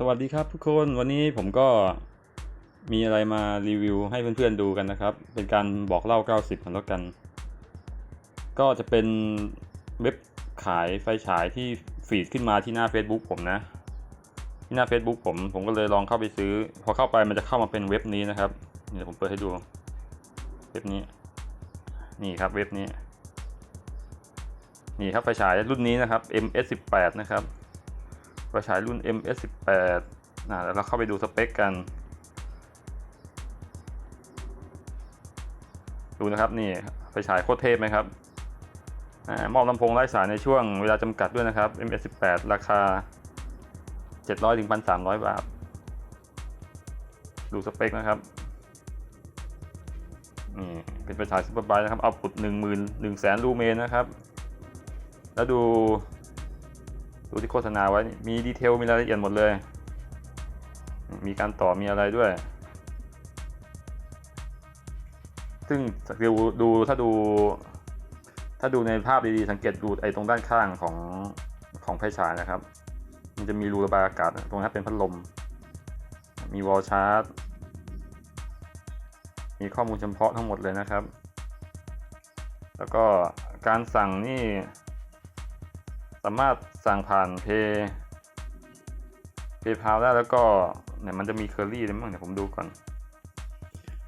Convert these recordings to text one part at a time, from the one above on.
สวัสดีครับทุกคนวันนี้ผมก็มีอะไรมารีวิวให้เพื่อนๆดูกันนะครับ เป็นการบอกเล่า 90กันแล้วกัน ก็จะเป็นเว็บขายไฟฉายที่ฟีดขึ้นมาที่หน้า Facebook ผมนะ ที่หน้า Facebook ผมผมก็เลยลองเข้าไปซื้อ พอเข้าไปมันจะเข้ามาเป็นเว็บนี้นะครับ เดี๋ยวผมเปิดให้ดู เว็บนี้ นี่ครับเว็บนี้ นี่ครับไฟฉายรุ่นนี้นะครับ MS18 นะครับ ฟฉายรุ่น MS18 นะแล้วเราเข้าไปดูสเปคกัน ดูนะครับนี่ไฟฉายโคตรเทพไหมครับอามอบลำโพงไร้สายในช่วงเวลาจำกัดด้วยนะครับ MS18 ราคา 700ถึง1,300 บาท ดูสเปคนะครับ นี่เป็นไฟฉายซูเปอร์ไบนะครับเอาปุด1 0 0 0 0 1แสนลูเมนนะครับ แล้วดู ดูที่โฆษณาไว้มีดีเทลมีรายละเอียดหมดเลย มีการต่อมีอะไรด้วย ซึ่งดูดูถ้าดู ถ้าดูในภาพดีๆสังเกตดูไอ้ตรงด้านข้างของของไฟฉายนะครับ มันจะมีรูระบายอากาศตรงนั้นเป็นพัดลม มีวอลชาร์จ มีข้อมูลเฉพาะทั้งหมดเลยนะครับ แล้วก็การสั่งนี่ สามารถสั่งผ่านเพย์เพย์พาวได้แล้วก็เนี่ยมันจะมีเคอรี่ด้วยมั้งเดี๋ยวผมดูก่อน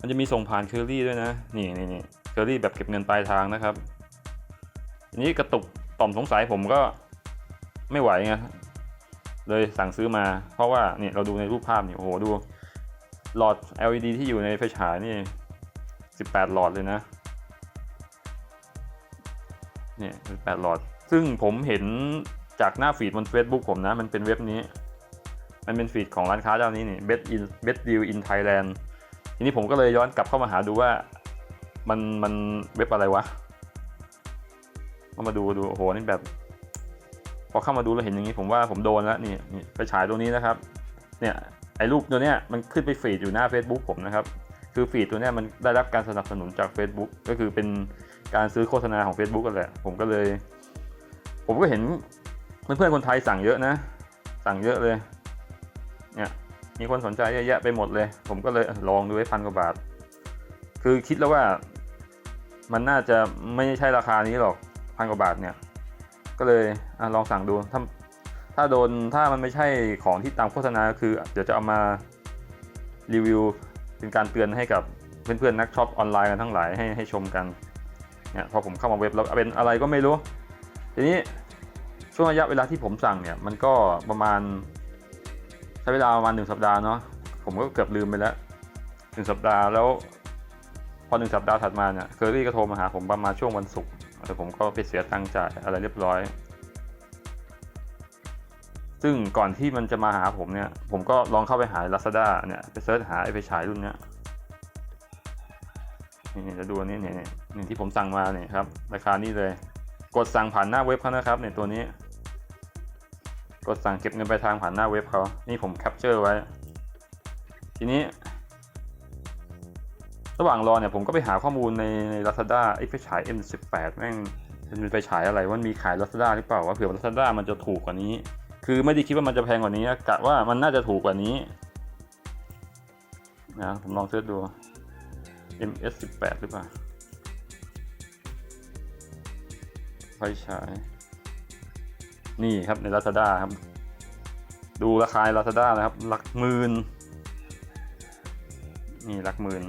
มันจะมีส่งผ่านเคอรี่ด้วยนะ นี่นี่นี่เคอรี่แบบเก็บเงินปลายทางนะครับทีนี้กระตุกต่อมสงสัยผมก็ไม่ไหวไงเลยสั่งซื้อมา เพราะว่าเนี่ยเราดูในรูปภาพเนี่ยโอ้โหดู หลอด LED ที่อยู่ในไฟฉายนี่ 18 หลอดเลยนะนี่18หลอด ซึ่งผมเห็นจากหน้าฟีดบน Facebook ผมนะ มันเป็นเว็บนี้ มันเป็นฟีดของร้านค้าเจ้านี้นี่ Best in Best Deal in Thailand ทีนี้ผมก็เลยย้อนกลับเข้ามาหาดูว่ามันมันเว็บอะไรวะก็มาดูดูโอ้โหนี่แบบ พอเข้ามาดูแล้วเห็นอย่างนี้ผมว่าผมโดนแล้วนี่นี่ไปฉายตัวนี้นะครับ เนี่ยไอ้รูปตัวเนี้ยมันขึ้นไปฟีดอยู่หน้า Facebook ผมนะครับคือฟีดตัวเนี้ยมันได้รับการสนับสนุนจาก Facebook ก็คือเป็นการซื้อโฆษณาของ Facebook กันแหละ ผมก็เลย ผมก็เห็นเพื่อนๆคนไทยสั่งเยอะนะ สั่งเยอะเลย เนี่ย มีคนสนใจเยอะแยะไปหมดเลย ผมก็เลยลองดูไว้พันกว่าบาท คือคิดแล้วว่ามันน่าจะไม่ใช่ราคานี้หรอกพันกว่าบาทเนี่ย ก็เลยอลองสั่งดู ถ้าถ้าโดนถ้ามันไม่ใช่ของที่ตามโฆษณาคือ เดี๋ยวจะเอามารีวิวเป็นการเตือนให้กับเพื่อนๆนักช็อปออนไลน์กันทั้งหลายให้ให้ชมกันเนี่ยพอผมเข้ามาเว็บแล้วเป็นอะไรก็ไม่รู้ ทีนี้ช่วงระยะเวลาที่ผมสั่งเนี่ยมันก็ประมาณใช้เวลาประมาณหนึ่งสัปดาห์เนาะผมก็เกือบลืมไปแล้วหนึ่งสัปดาห์แล้วพอหนึ่งสัปดาห์ถัดมาเนี่ยเคอรี่ก็โทรมาหาผมประมาณช่วงวันศุกร์แต่ผมก็ไปเสียตังค์จ่ายอะไรเรียบร้อย ซึ่งก่อนที่มันจะมาหาผมเนี่ย ผมก็ลองเข้าไปหา Lazada เนี่ยไปเซิร์ชหาไอ้ไฟฉายรุ่นเนี้ยนี่จะดูอันนี้เนี่ยนี่ที่ผมสั่งมาเนี่ยครับ ราคานี้เลย กดสั่งผ่านหน้าเว็บเขานะครับเนี่ยตัวนี้ กดสั่งเก็บเงินไปลายทางผ่านหน้าเว็บเขานี่ผมแคปเจอร์ไว้ ทีนี้ ระหว่างรอเนี่ยผมก็ไปหาข้อมูลในใน Lazada ไอ้ไฟฉาย M18 แม่งมันเป็นไฟฉายอะไรว่ามีขาย Lazada หรือเปล่าว่าเผื่อ Lazada มันจะถูกกว่านี้ คือไม่ได้คิดว่ามันจะแพงกว่านี้กะว่ามันน่าจะถูกกว่านี้นะผมลองเสิร์ชดู MS18 หรือเปล่า ไฟฉาย นี่ครับใน Lazada ครับ ดูราคา Lazada นะครับ หลักหมื่น นี่หลักหมื่น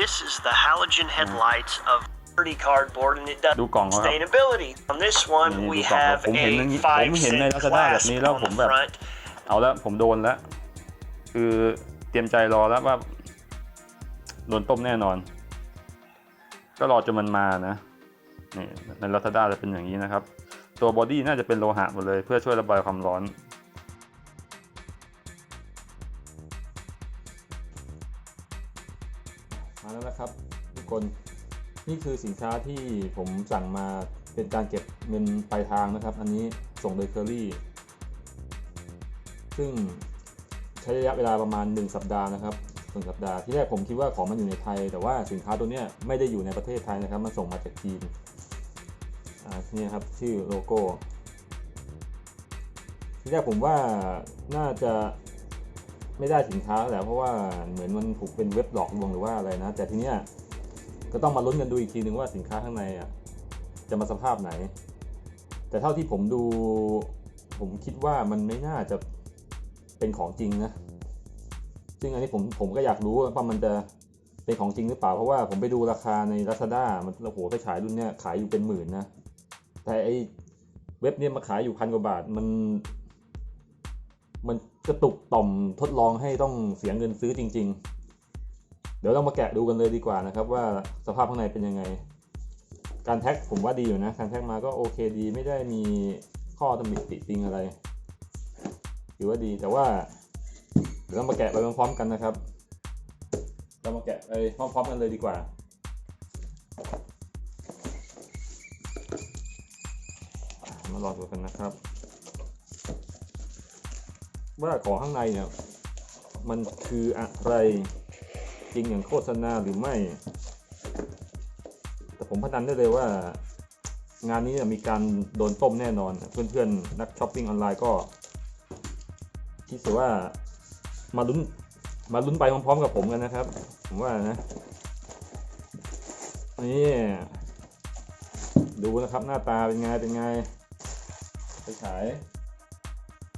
This is the halogen headlights of 30 cardboard and it does ดูกล่องเขาครับ sustainability. On this one, Ini we du kong. have ผมเห็นอย่าง a นี้ five ผมเห็นใน cent Lazada แบบ clasp นี้แล้ว on ผม the แบบ front. เอาแล้วผมโดนแล้ว คือเตรียมใจรอแล้วว่าโดนต้มแน่นอน ก็รอจนมันมานะนี่ใน Lazada จะเป็นอย่างนี้นะครับ ตัวบอดี้น่าจะเป็นโลหะหมดเลยเพื่อช่วยระบายความร้อนมาแล้วนะครับทุกคนนี่คือสินค้าที่ผมสั่งมาเป็นการเก็บเงินปลายทางนะครับ อันนี้ส่งโดยเคอรี่ ซึ่งใช้ระยะเวลาประมาณ 1 สัปดาห์นะครับ หนึ่งสัปดาห์ที่แรกผมคิดว่าของมันอยู่ในไทย แต่ว่าสินค้าตัวนี้ไม่ได้อยู่ในประเทศไทยนะครับมันส่งมาจากจีนอ่านี่ครับชื่อโลโก้ที่แรกผมว่าน่าจะไม่ได้สินค้าแหละเพราะว่าเหมือนมันถูกเป็นเว็บหลอกลวงหรือว่าอะไรนะ แต่ทีเนี้ยก็ต้องมาลุ้นกันดูอีกทีหนึ่งว่าสินค้าข้างในอะจะมาสภาพไหน แต่เท่าที่ผมดู ผมคิดว่ามันไม่น่าจะเป็นของจริงนะ ซึ่งอันนี้ผมผมก็อยากรู้ว่ามันจะเป็นของจริงหรือเปล่า เพราะว่าผมไปดูราคาใน Lazada มันโอ้โหไปฉายรุ่นเนี้ยขายอยู่เป็นหมื่นนะ แต่ไอเว็บเนี้ยมาขายอยู่พันกว่าบาทมัน มันกระตุกต่อมทดลองให้ต้องเสียเงินซื้อจริง ๆ เดี๋ยวเรามาแกะดูกันเลยดีกว่านะครับ ว่าสภาพข้างในเป็นยังไง การแพ็คผมว่าดีอยู่นะ การแพ็คมาก็โอเคดีไม่ได้มีข้อตำหนิติติงอะไรถือว่าดีแต่ว่า เดี๋ยวเรามาแกะไปพร้อมๆกันนะครับ เรามาแกะไปพร้อมๆกันเลยดีกว่า มารอดูกันนะครับ ว่าของข้างในเนี่ย มันคืออะไรจริงอย่างโฆษณาหรือไม่ แต่ผมพนันได้เลยว่า งานนี้เนี่ยมีการโดนต้มแน่นอน เพื่อนๆ นักช้อปปิ้งออนไลน์ก็คิดว่า มาลุ้นมาลุ้นไปพร้อมๆกับผมกันนะครับ ผมว่านะนี่ดูนะครับหน้าตาเป็นไงเป็นไงไปฉาย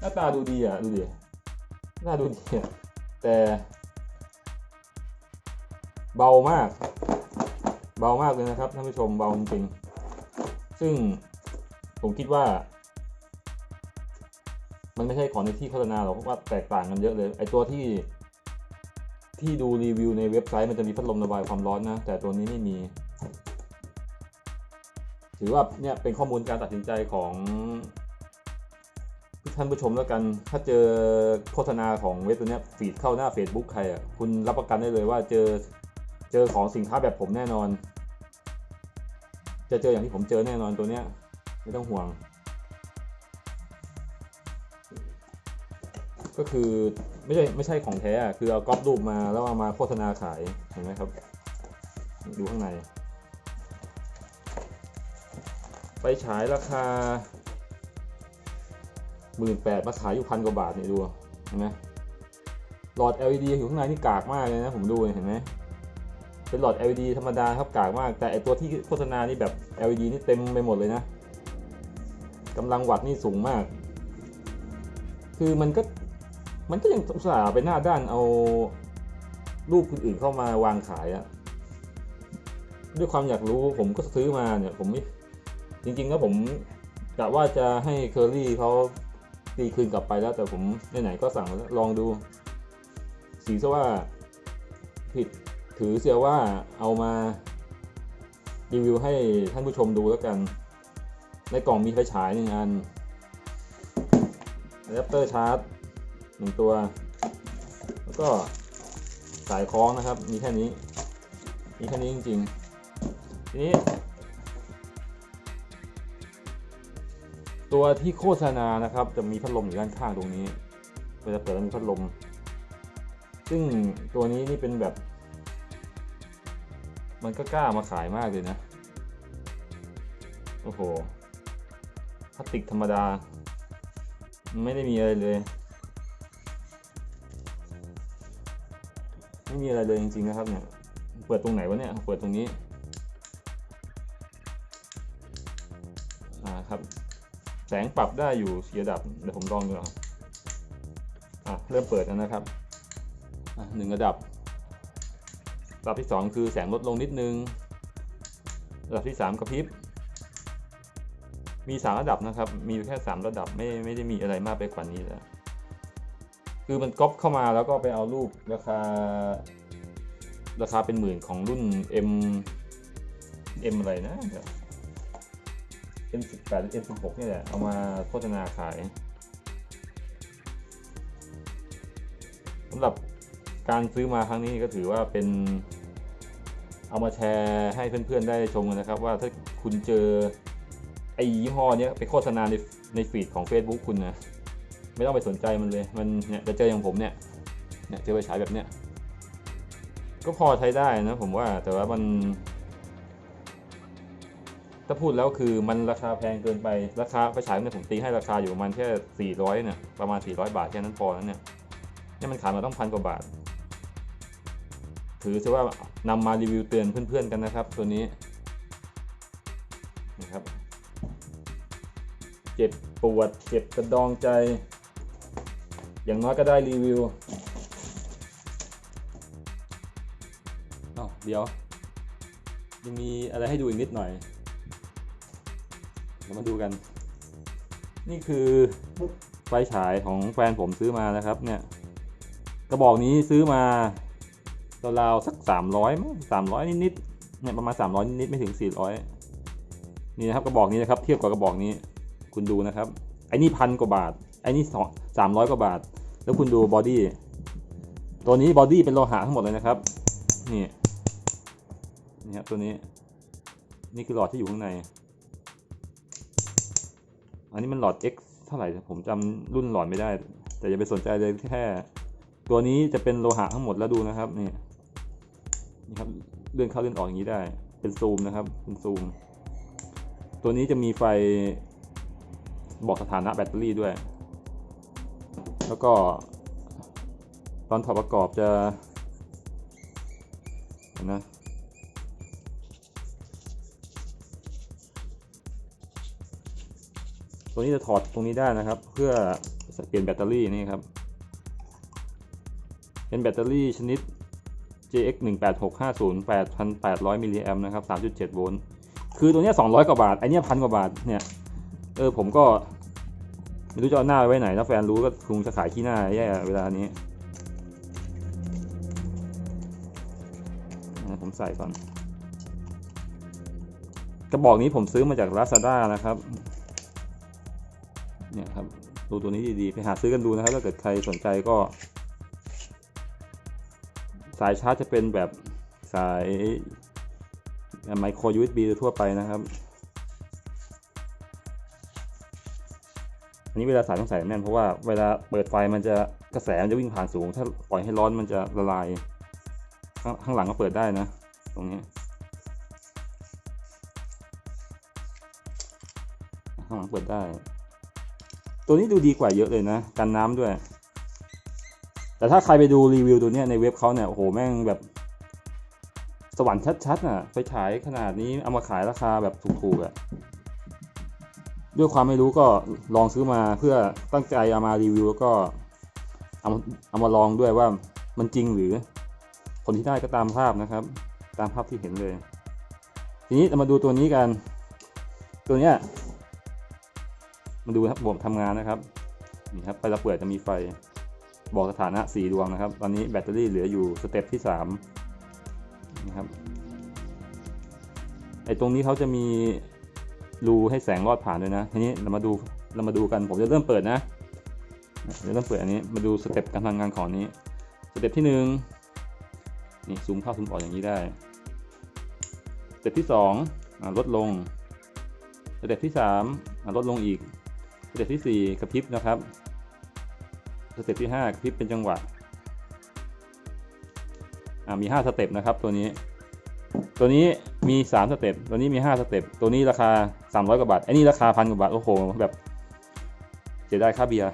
หน้าตาดูดีอะดูดิหน้าดูดีอะแต่เบามาก เบามากเลยนะครับท่านผู้ชมเบาจริงๆซึ่งผมคิดว่า มันไม่ใช่ของในที่โฆษณาหรอกเพราะว่าแตกต่างกันเยอะเลย ไอตัวที่ ที่ดูรีวิวในเว็บไซต์มันจะมีพัดลมระบายความร้อนนะ แต่ตัวนี้ไม่มี ถือว่าเนี่ยเป็นข้อมูลการตัดสินใจของท่านผู้ชมแล้วกัน ถ้าเจอโฆษณาของเว็บตัวนี้ฟีดเข้าหน้า Facebook ใครอะ คุณรับประกันได้เลยว่าเจอ เจอของสินค้าแบบผมแน่นอน จะเจออย่างที่ผมเจอแน่นอนตัวเนี้ย ไม่ต้องห่วง ก็คือไม่ใช่ไม่ใช่ของแท้คือเอาก๊อปรูปมาแล้วเอามาโฆษณาขายเห็นไหมครับ ดูข้างใน ไปฉายราคาหมื่นแปดมาขายอยู่พันกว่าบาทเนี่ยดูเห็นไหมหลอด LED อยู่ข้างในนี่กากมากเลยนะผมดูเห็นไหมเป็นหลอด LED ธรรมดาครับกากมาก แต่ไอตัวที่โฆษณานี่แบบ LED นี่เต็มไปหมดเลยนะกำลังวัตต์นี่สูงมาก คือมันก็ มันก็ยังสาไปหน้าด้านเอารูปคนอื่นเข้ามาวางขายอะด้วยความอยากรู้ผมก็ซื้อมาเนี่ยผมไม่จริงๆแล้วผมกะว่าจะให้เคอรี่เขาตีคืนกลับไปแล้วแต่ผมไหนๆก็สั่งมาแล้วลองดู สีซะว่าผิดถือเสียว่าเอามารีวิวให้ท่านผู้ชมดูแล้วกัน ในกล่องมีไฟฉายหนึ่งอันอะแดปเตอร์ชาร์จ หนึ่งตัว แล้วก็สายคล้องนะครับ มีแค่นี้ มีแค่นี้จริงๆ ทีนี้ ตัวที่โฆษณานะครับ จะมีพัดลมอยู่ด้านข้างตรงนี้เวลาเปิดแล้วมีพัดลม ซึ่งตัวนี้นี่เป็นแบบ มันก็กล้ามาขายมากเลยนะ โอ้โหพลาสติกธรรมดา ไม่ได้มีอะไรเลย ไม่มีอะไรเลยจริงๆนะครับเนี่ยเปิดตรงไหนวะเนี่ยเปิดตรงนี้อ่าครับแสงปรับได้อยู่สีระดับเดี๋ยวผมลองดูครับอะเริ่มเปิดแล้วนะครับอะหนึ่งระดับระดับที่สองคือแสงลดลงนิดนึงระดับที่สามกระพริบมีสามระดับนะครับ มีแค่สามระดับไม่ไม่ได้มีอะไรมากไปกว่านี้แล้ว คือมันก๊อปเข้ามาแล้วก็ไปเอารูปราคา ราคาเป็นหมื่นของรุ่น M M อะไรนะ M18 หรือ M16 นี่แหละเอามาโฆษณาขายสำหรับการซื้อมาครั้งนี้ก็ถือว่าเป็นเอามาแชร์ให้เพื่อนๆได้ชมกันนะครับ ว่าถ้าคุณเจอไอ้ยี่ห้อเนี้ยไปโฆษณาในในฟีดของ Facebook คุณนะ ไม่ต้องไปสนใจมันเลย มันเนี่ยจะเจออย่างผมเนี่ยเนี่ยเจอไปฉายแบบเนี้ยก็พอใช้ได้นะผมว่าแต่ว่ามันถ้าพูดแล้วคือมันราคาแพงเกินไปราคาไฟฉายเนี่ยผมตีให้ราคาอยู่ประมาณแค่ 400เนี่ยประมาณ 400 บาทแค่นั้นพอแล้วเนี่ยเนี่ยมันขายมาต้องพันกว่าบาท ถือซะว่านำมารีวิวเตือนเพื่อนๆกันนะครับ ตัวนี้นะครับ เจ็บปวดเจ็บกระดองใจ อย่างน้อยก็ได้รีวิวอ้าวเดี๋ยวยังมีอะไรให้ดูอีกนิดหน่อย เรามาดูกัน นี่คือไฟฉายของแฟนผมซื้อมานะครับ เนี่ย กระบอกนี้ซื้อมาราวๆสักสามร้อยมั้งสามร้อยนิดๆเนี่ยประมาณสามร้อยนิดๆไม่ถึงสี่ร้อยนี่นะครับกระบอกนี้นะครับ เทียบกับกระบอกนี้ คุณดูนะครับไอ้นี่พันกว่าบาทไอ้นี่สอง สามร้อยกว่าบาท แล้วคุณดูบอดี้ตัวนี้บอดี้เป็นโลหะทั้งหมดเลยนะครับ นี่นี่ครับตัวนี้ นี่คือหลอดที่อยู่ข้างใน อันนี้มันหลอด X เท่าไหร่ผมจำรุ่นหลอดไม่ได้ แต่อย่าไปสนใจเลยแค่ตัวนี้จะเป็นโลหะทั้งหมดแล้วดูนะครับนี่นี่ครับเลื่อนเข้าเลื่อนออกอย่างนี้ได้ เป็นซูมนะครับ เป็นซูม ตัวนี้จะมีไฟบอกสถานะแบตเตอรี่ด้วย แล้วก็ตอนถอดประกอบจะนะตัวนี้จะถอดตรงนี้ได้นะครับ เพื่อเปลี่ยนแบตเตอรี่นี่ครับ เป็นแบตเตอรี่ชนิด JX 1 8 6 5 0 8,800มิลลิแอมนะครับ3.7 โวลต์ คือตัวนี้200 กว่าบาท ไอเนี้ยพันกว่าบาท เนี่ย เออ ผมก็ ไม่รู้จะเอาหน้าไว้ไหนถ้าแฟนรู้ก็คงจะขายขี้หน้าแย่เวลานี้ผมใส่ก่อน กระบอกนี้ผมซื้อมาจาก Lazada นะครับ เนี่ยครับดูตัวนี้ดีๆ ไปหาซื้อกันดูนะครับ ถ้าเกิดใครสนใจก็ สายชาร์จจะเป็นแบบสายไมโคร USB ทั่วไปนะครับ อันนี้เวลาสายต้องใส่แน่นเพราะว่าเวลาเปิดไฟมันจะกระแสมันจะวิ่งผ่านสูง ถ้าปล่อยให้ร้อนมันจะละลาย ข้างข้างหลังก็เปิดได้นะ ตรงนี้ ข้างหลังเปิดได้ ตัวนี้ดูดีกว่าเยอะเลยนะ กันน้ำด้วย แต่ถ้าใครไปดูรีวิวตัวนี้ในเว็บเขาเนี่ยโอ้โหแม่งแบบ สวรรค์ชัดๆอะ ไปฉายขนาดนี้เอามาขายราคาแบบถูกๆอะ ด้วยความไม่รู้ก็ลองซื้อมาเพื่อตั้งใจเอามารีวิวแล้วก็เอามาเอามาลองด้วยว่ามันจริงหรือผลที่ได้ก็ตามภาพนะครับ ตามภาพที่เห็นเลย ทีนี้เรามาดูตัวนี้กัน ตัวเนี้ยมาดูครับบวมทำงานนะครับนี่ครับไปรับเปิดจะมีไฟบอกสถานะสีดวงนะครับ ตอนนี้แบตเตอรี่เหลืออยู่สเต็ปที่สามนะครับไอตรงนี้เขาจะมี รูให้แสงรอดผ่านด้วยนะทีนี้เรามาดูเรามาดูกันผมจะเริ่มเปิดนะเดี๋ยวเริ่มเปิดอันนี้มาดูสเต็ปการทำงานของนี้สเต็ปที่หนึ่งนี่ซูมเข้าซูมออกอย่างนี้ได้สเต็ปที่สองลดลงสเต็ปที่สามลดลงอีกสเต็ปที่สี่กระพริบนะครับสเต็ปที่ห้ากระพริบเป็นจังหวะมีห้าสเต็ปนะครับตัวนี้ ตัวนี้มี3สเต็ปตัวนี้มี5สเต็ปตัวนี้ราคา 300กว่าบาทไอ้นี่ราคาพันกว่าบาทโอ้โหแบบเสียดายค่าเบียร์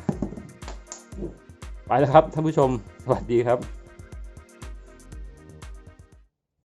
ไปแล้วครับท่านผู้ชมสวัสดีครับ